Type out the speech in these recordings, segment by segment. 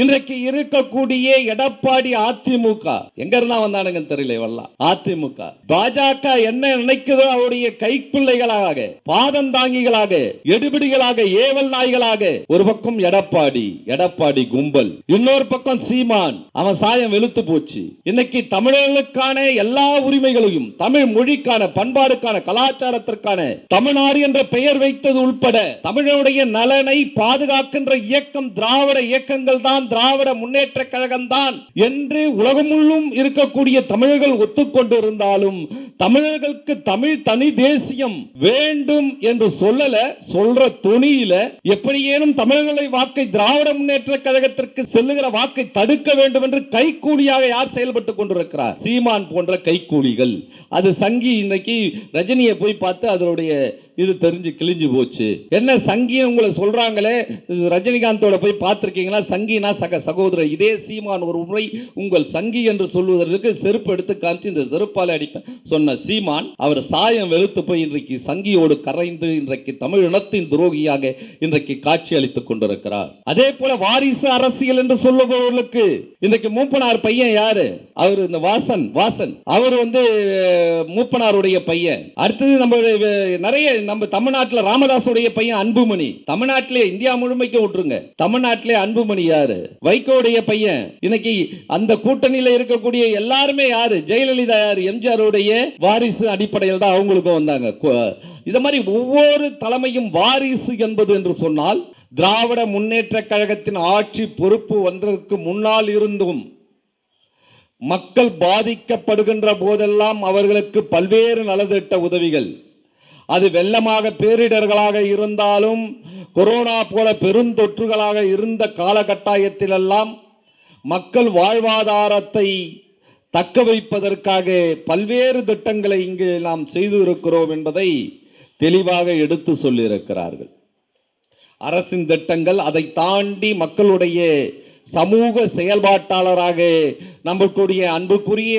இன்றைக்கு இருக்கக்கூடிய எடப்பாடி அதிமுக. எங்க இருந்தா வந்தானுங்க தெரியல இவெல்லாம். அதிமுக. பாஜக என்ன நினைக்குதோ அவருடைய கைப்பிள்ளைகளாக பாதந்தாங்கிகளாக எடுபிடிகளாக ஏவல் நாய்களாக ஒரு பக்கம் எடப்பாடி எடப்பாடி கும்பல் இன்னொரு பக்கம் சீமான். அவன் சாயம் வெளுத்து போச்சு. இன்னைக்கு தமிழர்களுக்கான எல்லா உரிமைகளையும் தமிழ் மொழிக்கான பண்பாடுக்கான கலாச்சாரத்திற்கான தமிழ்நாடு என்ற பெயர் வைத்தது உள்பட தமிழனுடைய நலனை பாதுகாக்கின்ற இயக்கம் திராவிட இயக்கங்கள் தான் திராவிட முன்னேற்ற கழகம் தான் என்று உலகமுள்ளும் இருக்கக்கூடிய தமிழர்கள் ஒத்துக்கொண்டிருந்தாலும் தமிழர்களுக்கு தமிழ் தனி தேசியம் வேண்டும் என்று சொல்லல சொல்ற துணியில எப்படியேனும் தமிழர்களை வாக்கை திராவிட முன்னேற்ற கழகத்திற்கு செல்லுகிற வாக்கை தடுக்க வேண்டும் என்று கைக்கூலியாக யார் செயல்பட்டுக் கொண்டிருக்கிறார்? சீமான் போன்ற கைக்கூலிகள் அது சங்கி இன்னைக்கு ரஜினியை போய் பார்த்து அதனுடைய இது தெரிஞ்சு கிழிஞ்சு போச்சு. என்ன சங்கின்னு உங்களை சொல்றாங்களே? ரஜினிகாந்தோட போய் பார்த்துருக்கீங்களா? சங்கினா சக சகோதரர். இதே சீமான் ஒரு முறை உங்கள் சங்கி என்று சொல்வதற்கு செருப்பு எடுத்து காமிச்சு இந்த செருப்பால அடிப்பேன். சொன்ன சீமான் அவர் சாயம் வெளுத்து போய் இன்றைக்கு சங்கியோடு கரைந்து இன்றைக்கு தமிழ் இனத்தின் துரோகியாக இன்றைக்கு காட்சி அளித்துக் கொண்டிருக்கிறார். அதே போல வாரிசு அரசியல் என்று சொல்லுபவர்களுக்கு இன்றைக்கு மூப்பனார் பையன் யாரு? அவர் இந்த வாசன் வாசன். அவர் வந்து மூப்பனாருடைய பையன். அடுத்தது நம்ம நிறைய நம்ம தமிழ்நாட்டில் ராமதாசுடைய பையன் அன்புமணி. தமிழ்நாட்டிலே இந்தியா முழுமைக்கு விட்டுருங்க தமிழ்நாட்டிலே அன்புமணி யாரு? வைகோடைய பையன். இன்னைக்கு அந்த கூட்டணியில இருக்கக்கூடிய எல்லாருமே யாரு? ஜெயலலிதா யாரு? எம்ஜிஆருடைய வாரிசு அடிப்படையில் தான் அவங்களுக்கும் வந்தாங்க. இதை இது மாதிரி ஒவ்வொரு தலைமையும் வாரிசு என்பது என்று சொன்னால் திராவிட முன்னேற்ற கழகத்தின் ஆட்சி பொறுப்பு ஒன்றற்கு முன்னால் இருந்தும் மக்கள் பாதிக்கப்படுகின்ற போதெல்லாம் அவர்களுக்கு பல்வேறு நலத்திட்ட உதவிகள். அது வெள்ளமாக பேரிடர்களாக இருந்தாலும் கொரோனா போல பெருந்தொற்றுகளாக இருந்த காலகட்டாயத்திலெல்லாம் மக்கள் வாழ்வாதாரத்தை தக்க வைப்பதற்காக பல்வேறு திட்டங்களை இங்கு நாம் செய்து இருக்கிறோம் என்பதை தெளிவாக எடுத்து சொல்லியிருக்கிறார்கள். அரசின் திட்டங்கள் அதை தாண்டி மக்களுடைய சமூக செயல்பாட்டாளராக நம்மளுடைய அன்புக்குரிய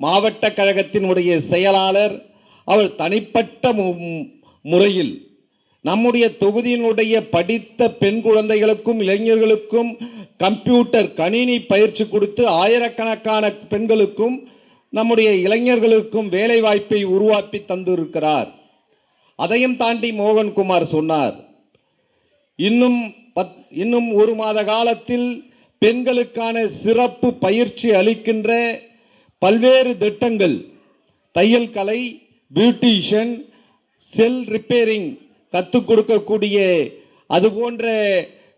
மாவட்ட கழகத்தினுடைய செயலாளர் அவர் தனிப்பட்ட மு- முறையில் நம்முடைய தொகுதியினுடைய படித்த பெண் குழந்தைகளுக்கும் இளைஞர்களுக்கும் கம்ப்யூட்டர் கணினி பயிற்சி கொடுத்து ஆயிரக்கணக்கான பெண்களுக்கும் நம்முடைய இளைஞர்களுக்கும் வேலை வாய்ப்பை உருவாக்கி தந்திருக்கிறார். அதையும் தாண்டி மோகன்குமார் சொன்னார் இன்னும் பத் இன்னும் ஒரு மாத காலத்தில் பெண்களுக்கான சிறப்பு பயிற்சி அளிக்கின்ற பல்வேறு திட்டங்கள் தையல் கலை பியூட்டிஷியன் செல் ரிப்பேரிங் கற்றுக் கொடுக்கக்கூடிய அது போன்ற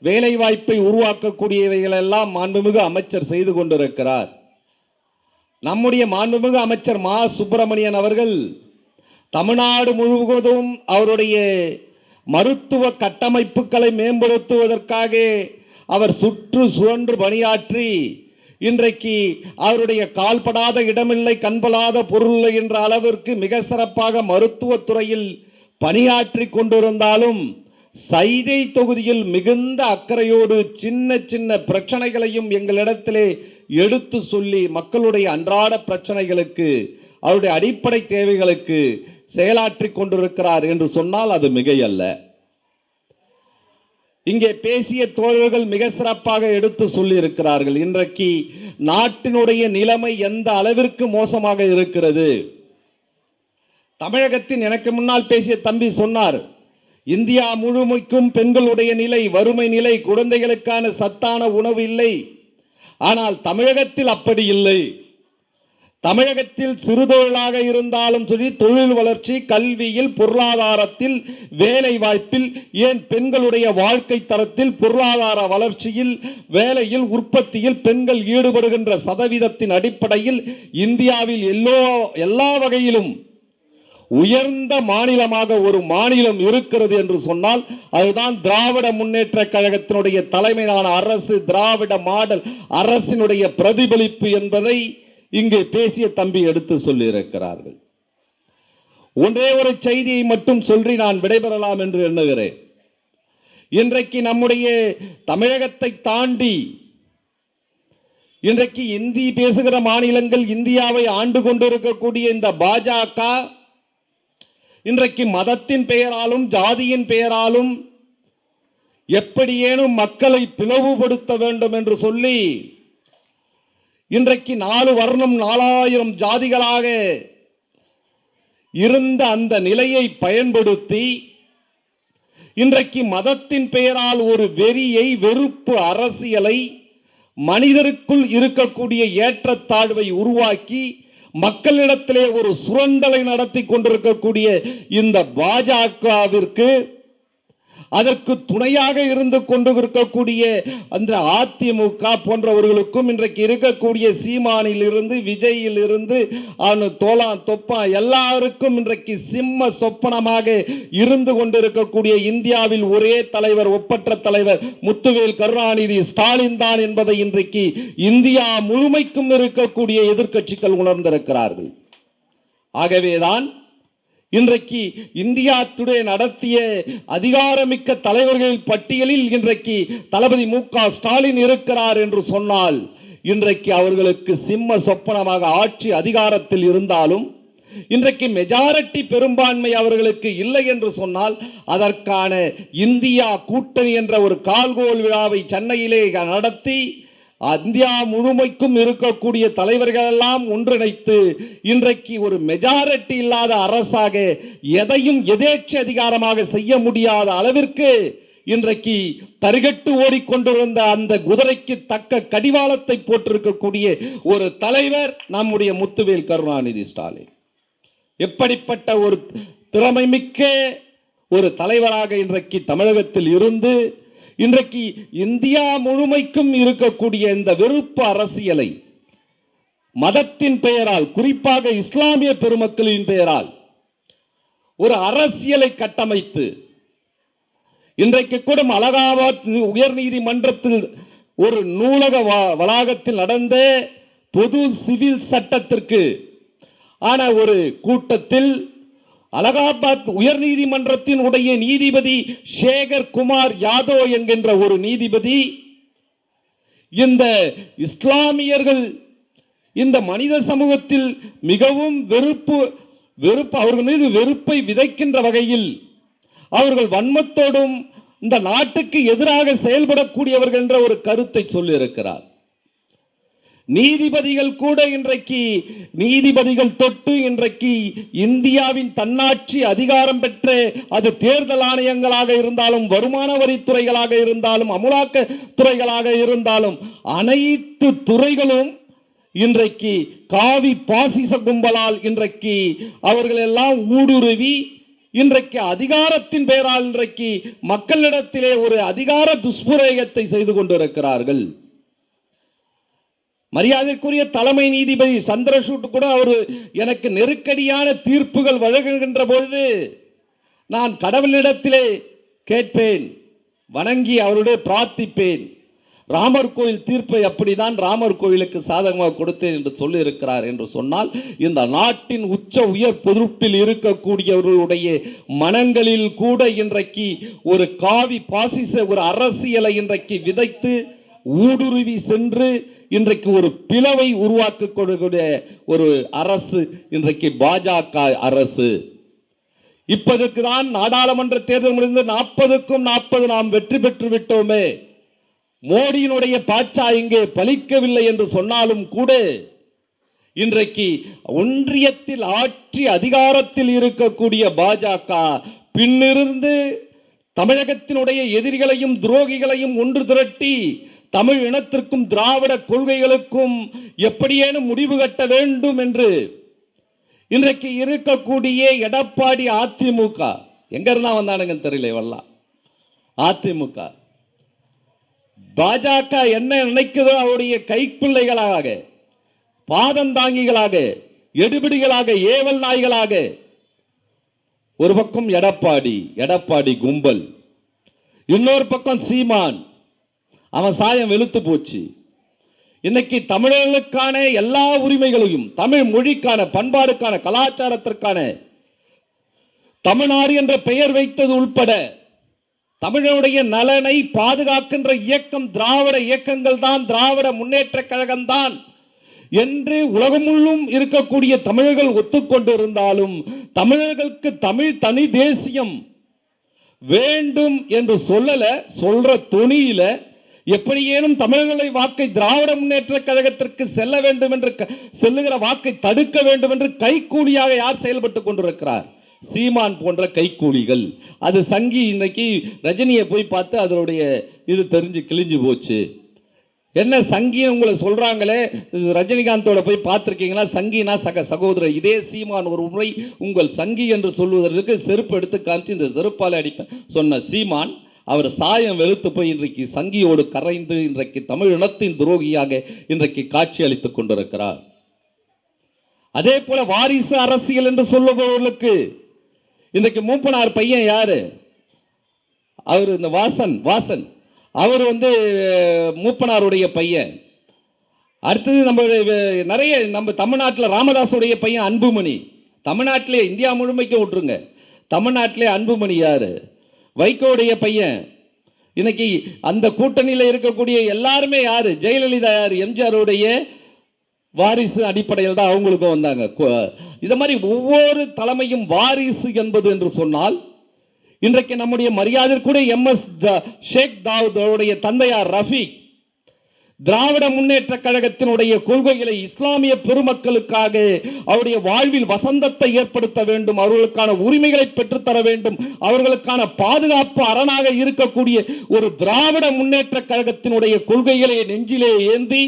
வேலைவாய்ப்பை உருவாக்கக்கூடியவைகளெல்லாம் மாண்புமிகு அமைச்சர் செய்து கொண்டிருக்கிறார். நம்முடைய மாண்புமிகு அமைச்சர் மா. சுப்பிரமணியன் அவர்கள் தமிழ்நாடு முழுவதும் அவருடைய மருத்துவ கட்டமைப்புகளை மேம்படுத்துவதற்காக அவர் சுற்று சுழன்று பணியாற்றி இன்றைக்கு அவருடைய கால்படாத இடமில்லை கண்படாத பொருள் இல்லை என்ற அளவிற்கு மிக சிறப்பாக மருத்துவத்துறையில் பணியாற்றி கொண்டிருந்தாலும் சைதை தொகுதியில் மிகுந்த அக்கறையோடு சின்ன சின்ன பிரச்சனைகளையும் எங்களிடத்திலே எடுத்து சொல்லி மக்களுடைய அன்றாட பிரச்சனைகளுக்கு அவருடைய அடிப்படை தேவைகளுக்கு செயலாற்றி கொண்டிருக்கிறார் என்று சொன்னால் அது மிகையல்ல. இங்கே பேசிய தோழர்கள் மிக சிறப்பாக எடுத்து சொல்லி இருக்கிறார்கள் இன்றைக்கு நாட்டினுடைய நிலைமை எந்த அளவிற்கு மோசமாக இருக்கிறது? தமிழகத்தின் எனக்கு முன்னால் பேசிய தம்பி சொன்னார் இந்தியா முழுமைக்கும் பெண்களுடைய நிலை வறுமை நிலை குழந்தைகளுக்கான சத்தான உணவு இல்லை. ஆனால் தமிழகத்தில் அப்படி இல்லை. தமிழகத்தில் சிறுதொழிலாக இருந்தாலும் சரி தொழில் வளர்ச்சி கல்வியில் பொருளாதாரத்தில் வேலை வாய்ப்பில் ஏன் பெண்களுடைய வாழ்க்கை தரத்தில் பொருளாதார வளர்ச்சியில் வேலையில் உற்பத்தியில் பெண்கள் ஈடுபடுகின்ற சதவீதத்தின் அடிப்படையில் இந்தியாவில் எல்லோ எல்லா வகையிலும் உயர்ந்த மாநிலமாக ஒரு மாநிலம் இருக்கிறது என்று சொன்னால் அதுதான் திராவிட முன்னேற்ற கழகத்தினுடைய தலைமையிலான அரசு திராவிட மாடல் அரசினுடைய பிரதிபலிப்பு என்பதை இங்கே பேசிய தம்பி எடுத்து சொல்லியிருக்கிறார்கள். ஒன்றே ஒரு செய்தியை மட்டும் சொல்லி நான் விடைபெறலாம் என்று எண்ணுகிறேன். இன்றைக்கு நம்முடைய தமிழகத்தை தாண்டி இன்றைக்கு இந்தி பேசுகிற மாநிலங்கள் இந்தியாவை ஆண்டு கொண்டிருக்கக்கூடிய இந்த பாஜக இன்றைக்கு மதத்தின் பெயராலும் ஜாதியின் பெயராலும் எப்படியேனும் மக்களை பிளவுபடுத்த வேண்டும் என்று சொல்லி இன்றைக்கு நாலு வர்ணம் நாலாயிரம் ஜாதிகளாக இருந்த அந்த நிலையை பயன்படுத்தி இன்றைக்கு மதத்தின் பெயரால் ஒரு வெறியை வெறுப்பு அரசியலை மனிதருக்குள் இருக்கக்கூடிய ஏற்றத்தாழ்வை உருவாக்கி மக்களிடத்திலே ஒரு சுரண்டலை நடத்தி கொண்டிருக்கக்கூடிய இந்த பாஜகவிற்கு அதற்கு துணையாக இருந்து கொண்டு இருக்கக்கூடிய அந்த அதிமுக போன்றவர்களுக்கும் இன்றைக்கு இருக்கக்கூடிய சீமானில் இருந்து விஜயில் இருந்து அவனு தோலா தொப்பா எல்லாருக்கும் இன்றைக்கு சிம்ம சொப்பனமாக இருந்து கொண்டிருக்கக்கூடிய இந்தியாவில் ஒரே தலைவர் ஒப்பற்ற தலைவர் முத்துவேல் கருணாநிதி ஸ்டாலின் தான் என்பதை இன்றைக்கு இந்தியா முழுமைக்கும் இருக்கக்கூடிய எதிர்க்கட்சிகள் உணர்ந்திருக்கிறார்கள். ஆகவேதான் இன்றைக்கு இந்தியா டுடே நடத்திய அதிகாரமிக்க தலைவர்கள் பட்டியலில் இன்றைக்கு தளபதி மு ஸ்டாலின் இருக்கிறார் என்று சொன்னால் இன்றைக்கு அவர்களுக்கு சிம்ம சொப்பனமாக ஆட்சி அதிகாரத்தில் இருந்தாலும் இன்றைக்கு மெஜாரிட்டி பெரும்பான்மை அவர்களுக்கு இல்லை என்று சொன்னால் அதற்கான இந்தியா கூட்டணி என்ற ஒரு கால்கோல் விழாவை சென்னையிலே நடத்தி இந்தியா முழுமைக்கும் இருக்கக்கூடிய தலைவர்கள் எல்லாம் ஒன்றிணைத்து இன்றைக்கு ஒரு மெஜாரிட்டி இல்லாத அரசாக எதையும் எதேச்ச அதிகாரமாக செய்ய முடியாத அளவிற்கு இன்றைக்கு தரிகட்டு ஓடிக்கொண்டிருந்த அந்த குதிரைக்கு தக்க கடிவாளத்தை போட்டிருக்கக்கூடிய ஒரு தலைவர் நம்முடைய முத்துவேல் கருணாநிதி ஸ்டாலின். எப்படிப்பட்ட ஒரு திறமை மிக்க ஒரு தலைவராக இன்றைக்கு தமிழகத்தில் இருந்து இன்றைக்கு இந்தியா முழுமைக்கும் இருக்கக்கூடிய இந்த வெறுப்பு அரசியலை மதத்தின் பெயரால் குறிப்பாக இஸ்லாமிய பெருமக்களின் பெயரால் ஒரு அரசியலை கட்டமைத்து இன்றைக்கு கூட அலகாபாத் உயர் நீதிமன்றத்தில் ஒரு நூலக வ- வளாகத்தில் நடந்த பொது சிவில் சட்டத்திற்கு ஆன ஒரு கூட்டத்தில் அலகாபாத் உயர்நீதிமன்றத்தின் உடைய நீதிபதி சேகர் குமார் யாதவ் என்கின்ற ஒரு நீதிபதி இந்த இஸ்லாமியர்கள் இந்த மனித சமூகத்தில் மிகவும் வெறுப்பு வெறுப்பு அவர்கள் மீது வெறுப்பை விதைக்கின்ற வகையில் அவர்கள் வன்மத்தோடும் இந்த நாட்டுக்கு எதிராக செயல்படக்கூடியவர்கள் என்ற ஒரு கருத்தை சொல்லியிருக்கிறார். நீதிபதிகள் கூட இன்றைக்கு நீதிபதிகள் தொட்டு இன்றைக்கு இந்தியாவின் தன்னாட்சி அதிகாரம் பெற்று அது தேர்தல் ஆணையங்களாக இருந்தாலும் வருமான வரித்துறைகளாக இருந்தாலும் அமுலாக்க துறைகளாக இருந்தாலும் அனைத்து துறைகளும் இன்றைக்கு காவி பாசிச கும்பலால் இன்றைக்கு அவர்கள் எல்லாம் ஊடுருவி இன்றைக்கு அதிகாரத்தின் பெயரால் இன்றைக்கு மக்களிடத்திலே ஒரு அதிகார துஷ்பிரயோகத்தை செய்து கொண்டிருக்கிறார்கள். மரியாதைக்குரிய தலைமை நீதிபதி சந்திரசூட் கூட அவர் எனக்கு நெருக்கடியான தீர்ப்புகள் வழங்குகின்ற பொழுது நான் கடவுளிடத்திலே கேட்பேன் வணங்கி அவருடைய பிரார்த்திப்பேன். ராமர் கோயில் தீர்ப்பை அப்படிதான் ராமர் கோயிலுக்கு சாதகமாக கொடுத்தேன் என்று சொல்லியிருக்கிறார் என்று சொன்னால் இந்த நாட்டின் உச்ச உயர் பொறுப்பில் இருக்கக்கூடியவர்களுடைய மனங்களில் கூட இன்றைக்கு ஒரு காவி பாசிச ஒரு அரசியலை இன்றைக்கு விதைத்து ஊடுருவி சென்று இன்றைக்கு ஒரு பிளவை உருவாக்கக்கூடிய கொடுக்கூடிய ஒரு அரசு இன்றைக்கு பாஜக அரசு. இப்போதுக்கு தான் நாடாளுமன்ற தேர்தல் முடிந்து நாற்பதுக்கும் நாற்பது நாம் வெற்றி பெற்று விட்டோமே. மோடியினுடைய பாச்சா இங்கே பலிக்கவில்லை என்று சொன்னாலும் கூட இன்றைக்கு ஒன்றியத்தில் ஆட்சி அதிகாரத்தில் இருக்கக்கூடிய பாஜக பின்னிருந்து தமிழகத்தினுடைய எதிரிகளையும் துரோகிகளையும் ஒன்று திரட்டி தமிழ் இனத்திற்கும் திராவிட கொள்கைகளுக்கும் எப்படியேனும் முடிவு கட்ட வேண்டும் என்று இன்றைக்கு இருக்கக்கூடிய எடப்பாடி அதிமுக. எங்க இருந்தா வந்தானுங்கன்னு தெரியல இவெல்லாம். அதிமுக. பாஜக என்ன நினைக்குதோ அவருடைய கைப்பிள்ளைகளாக பாதந்தாங்கிகளாக எடுபிடிகளாக ஏவல் நாய்களாக ஒரு பக்கம் எடப்பாடி எடப்பாடி கும்பல் இன்னொரு பக்கம் சீமான். அவன் சாயம் வெளுத்து போச்சு. இன்னைக்கு தமிழர்களுக்கான எல்லா உரிமைகளையும் தமிழ் மொழிக்கான பண்பாடுக்கான கலாச்சாரத்திற்கான தமிழ்நாடு என்ற பெயர் வைத்தது உள்பட தமிழனுடைய நலனை பாதுகாக்கின்ற இயக்கம் திராவிட இயக்கங்கள் தான் திராவிட முன்னேற்ற கழகம் தான் என்று உலகம் முழுவதும் இருக்கக்கூடிய தமிழர்கள் ஒத்துக்கொண்டிருந்தாலும் தமிழர்களுக்கு தமிழ் தனி தேசியம் வேண்டும் என்று சொல்லல சொல்ற துணியில எப்படியேனும் தமிழர்களை வாக்கை திராவிட முன்னேற்ற கழகத்திற்கு செல்ல வேண்டும் என்று க- செல்லுகிற வாக்கை தடுக்க வேண்டும் என்று கைக்கூலியாக யார் செயல்பட்டு கொண்டிருக்கிறார்? சீமான் போன்ற கைக்கூலிகள் அது சங்கி இன்னைக்கு ரஜினியை போய் பார்த்து அதனுடைய இது தெரிஞ்சு கிழிஞ்சு போச்சு. என்ன சங்கின்னு உங்களை சொல்கிறாங்களே ரஜினிகாந்தோட போய் பார்த்துருக்கீங்களா? சங்கினா சக சகோதரர். இதே சீமான் ஒரு முறை உங்கள் சங்கி என்று சொல்வதற்கு செருப்பு எடுத்து காமிச்சு இந்த செருப்பால் அடிப்பேன். சொன்ன சீமான் அவர் சாயம் வெளுத்து போய் இன்றைக்கு சங்கியோடு கரைந்து இன்றைக்கு தமிழ் இனத்தின் துரோகியாக இன்றைக்கு காட்சி அளித்துக் கொண்டிருக்கிறார். அதே போல வாரிசு அரசியல் என்று சொல்லுபவர்களுக்கு இன்றைக்கு மூப்பனார் பையன் யாரு? அவர் இந்த வாசன் வாசன். அவர் வந்து மூப்பனாருடைய பையன். அடுத்தது நம்ம நிறைய நம்ம தமிழ்நாட்டில் ராமதாஸுடைய பையன் அன்புமணி. தமிழ்நாட்டிலே இந்தியா முழுமைக்கு விட்டுருங்க. தமிழ்நாட்டிலே அன்புமணி யாரு? வைகோடைய பையன். இன்னைக்கு அந்த கூட்டணியில் இருக்கக்கூடிய எல்லாருமே யாரு? ஜெயலலிதா யார்? எம்ஜிஆருடைய வாரிசு அடிப்படையில் தான் அவங்களுக்கும் வந்தாங்க. இதை இது மாதிரி ஒவ்வொரு தலைமையும் வாரிசு என்பது என்று சொன்னால் இன்றைக்கு நம்முடைய மரியாதைக்குரிய எம் எஸ் ஷேக் தாவூதோடைய தந்தையார் ரஃபீக் திராவிட முன்னேற்ற கழகத்தினுடைய கொள்கைகளை இஸ்லாமிய பெருமக்களுக்காக அவருடைய வாழ்வில் வசந்தத்தை ஏற்படுத்த வேண்டும் அவர்களுக்கான உரிமைகளை பெற்றுத்தர வேண்டும் அவர்களுக்கான பாதுகாப்பு அரணாக இருக்கக்கூடிய ஒரு திராவிட முன்னேற்ற கழகத்தினுடைய கொள்கைகளை நெஞ்சிலே ஏந்தி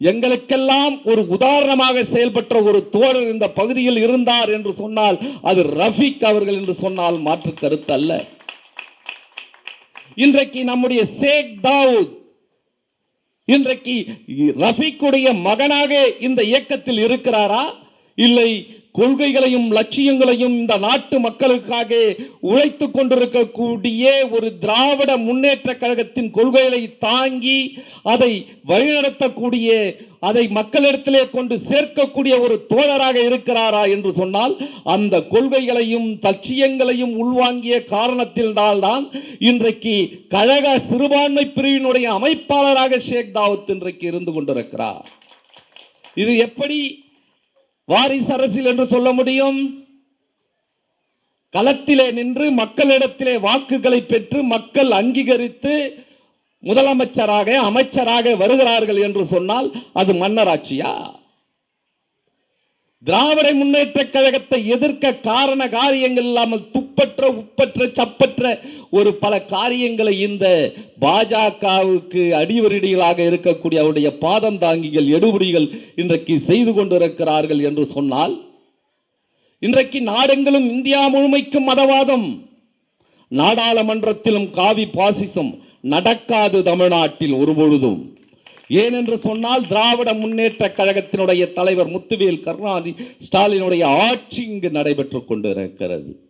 எங்களுக்கெல்லாம் ஒரு உதாரணமாக செயல்பட்ட ஒரு தோழர் இந்த பகுதியில் இருந்தார் என்று சொன்னால் அது ரஃபீக் அவர்கள் என்று சொன்னால் மாற்று கருத்து அல்ல. இன்றைக்கு நம்முடைய சேக் தாவூத் இன்றைக்கு ரஃபீக்குடைய மகனாக இந்த இயக்கத்தில் இருக்கிறாரா? இல்லை கொள்கைகளையும் லட்சியங்களையும் இந்த நாட்டு மக்களுக்காக உழைத்து கொண்டிருக்கக்கூடிய ஒரு திராவிட முன்னேற்ற கழகத்தின் கொள்கைகளை தாங்கி அதை வழிநடத்தக்கூடிய அதை மக்களிடத்திலே கொண்டு சேர்க்கக்கூடிய ஒரு தோழராக இருக்கிறாரா என்று சொன்னால் அந்த கொள்கைகளையும் லட்சியங்களையும் உள்வாங்கிய காரணத்தினால்தான் இன்றைக்கு கழக சிறுபான்மை பிரிவினுடைய அமைப்பாளராக ஷேக் தாவத் இன்றைக்கு இருந்து கொண்டிருக்கிறார். இது எப்படி வாரிசு அரசியல் என்று சொல்ல முடியும்? களத்திலே நின்று மக்களிடத்திலே வாக்குகளை பெற்று மக்கள் அங்கீகரித்து முதலமைச்சராக அமைச்சராக வருகிறார்கள் என்று சொன்னால் அது மன்னராட்சியா? திராவிட முன்னேற்ற கழகத்தை எதிர்க்க காரண காரியங்கள் இல்லாமல் துப்பற்ற உப்பற்ற சப்பற்ற ஒரு பல காரியங்களை இந்த பாஜகவுக்கு அடிவரடிகளாக இருக்கக்கூடிய அவருடைய பாதம் தாங்கிகள் எடுபடிகள் இன்றைக்கு செய்து கொண்டிருக்கிறார்கள் என்று சொன்னால் இன்றைக்கு நாடெங்கிலும் இந்தியா முழுமைக்கும் மதவாதம் நாடாளுமன்றத்திலும் காவி பாசிசம் நடக்காது தமிழ்நாட்டில் ஒருபொழுதும் ஏனென்று சொன்னால் திராவிட முன்னேற்ற கழகத்தினுடைய தலைவர் முத்துவேல் கருணாநிதி ஸ்டாலினுடைய ஆட்சி இங்கு நடைபெற்று கொண்டிருக்கிறது.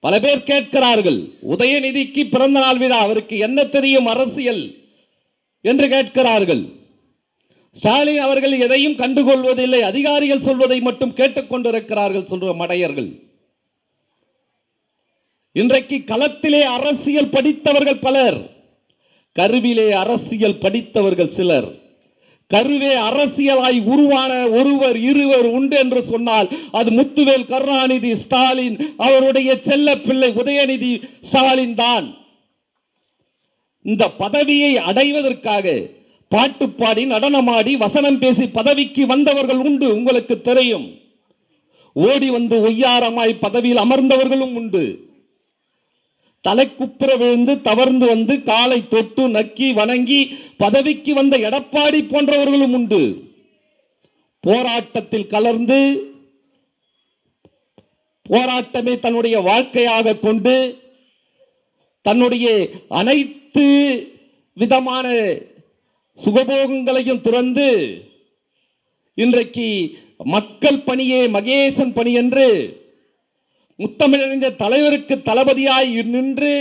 பல பேர் கேட்கிறார்கள் உதயநிதிக்கு பிறந்த நாள் விழா அவருக்கு என்ன தெரியும் அரசியல்? என்று கேட்கிறார்கள். ஸ்டாலின் அவர்கள் எதையும் கண்டுகொள்வதில்லை அதிகாரிகள் சொல்வதை மட்டும் கேட்டுக்கொண்டிருக்கிறார்கள் சொல்ற மடையர்கள். இன்றைக்கு களத்திலே அரசியல் படித்தவர்கள் பலர் கருவிலே அரசியல் படித்தவர்கள் சிலர். கருவே அரசியலாய் உருவான ஒருவர் இருவர் உண்டு என்று சொன்னால் அது முத்துவேல் கருணாநிதி ஸ்டாலின் அவருடைய செல்ல பிள்ளை உதயநிதி ஸ்டாலின் தான். இந்த பதவியை அடைவதற்காக பாட்டு பாடி நடனமாடி வசனம் பேசி பதவிக்கு வந்தவர்கள் உண்டு உங்களுக்கு தெரியும். ஓடி வந்து ஒய்யாரமாய் பதவியில் அமர்ந்தவர்களும் உண்டு. தலைக்குப்புற விழுந்து தவறுந்து வந்து காலை தொட்டு நக்கி வணங்கி பதவிக்கு வந்த எடப்பாடி போன்றவர்களும் உண்டு. போராட்டத்தில் கலர்ந்து போராட்டமே தன்னுடைய வாழ்க்கையாக கொண்டு தன்னுடைய அனைத்து விதமான சுகபோகங்களையும் துறந்து இன்றைக்கு மக்கள் பணியே மகேசன் பணி என்று முத்தமிழறிஞர் தலைவருக்கு தளபதியாய் நின்று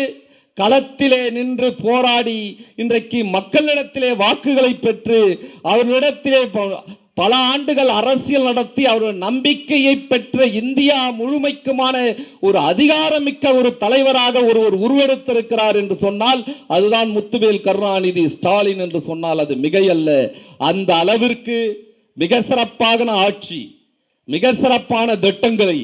களத்திலே நின்று போராடி இன்றைக்கு மக்களிடத்திலே வாக்குகளை பெற்று அவர்களிடத்திலே பல ஆண்டுகள் அரசியல் நடத்தி அவருடைய நம்பிக்கையை பெற்ற இந்தியா முழுமைக்குமான ஒரு அதிகாரமிக்க ஒரு தலைவராக ஒருவர் உருவெடுத்திருக்கிறார் என்று சொன்னால் அதுதான் முத்துவேல் கருணாநிதி ஸ்டாலின் என்று சொன்னால் அது மிகையல்ல. அந்த அளவிற்கு மிக சிறப்பான ஆட்சி மிக சிறப்பான திட்டங்களை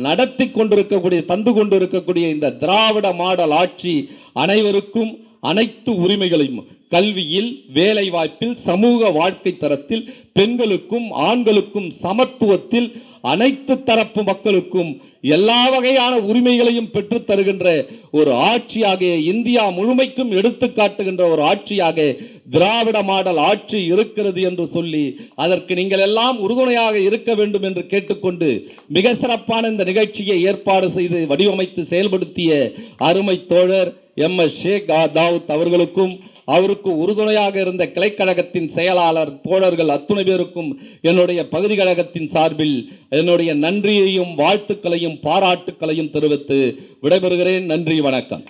நடத்தி கொண்டிருக்கக்கூடிய தந்து கொண்டிருக்கக்கூடிய இந்த திராவிட மாடல் ஆட்சி அனைவருக்கும் அனைத்து உரிமைகளையும் கல்வியில் வேலை வாய்ப்பில் சமூக வாழ்க்கை தரத்தில் பெண்களுக்கும் ஆண்களுக்கும் சமத்துவத்தில் அனைத்து தரப்பு மக்களுக்கும் எல்லா வகையான உரிமைகளையும் பெற்று தருகின்ற ஒரு ஆட்சியாக இந்தியா முழுமைக்கும் எடுத்து காட்டுகின்ற ஒரு ஆட்சியாக திராவிட மாடல் ஆட்சி இருக்கிறது என்று சொல்லி அதற்கு நீங்கள் எல்லாம் உறுதுணையாக இருக்க வேண்டும் என்று கேட்டுக்கொண்டு மிக சிறப்பான இந்த நிகழ்ச்சியை ஏற்பாடு செய்து வடிவமைத்து செயல்படுத்திய அருமை தோழர் எம். எஸ். ஷேக் தாவூத் அவர்களுக்கும் அவருக்கு உறுதுணையாக இருந்த கிளைக்கழகத்தின் செயலாளர் தோழர்கள் அத்துணை பேருக்கும் என்னுடைய பகுதி கழகத்தின் சார்பில் என்னுடைய நன்றியையும் வாழ்த்துக்களையும் பாராட்டுக்களையும் தெரிவித்து விடைபெறுகிறேன். நன்றி வணக்கம்.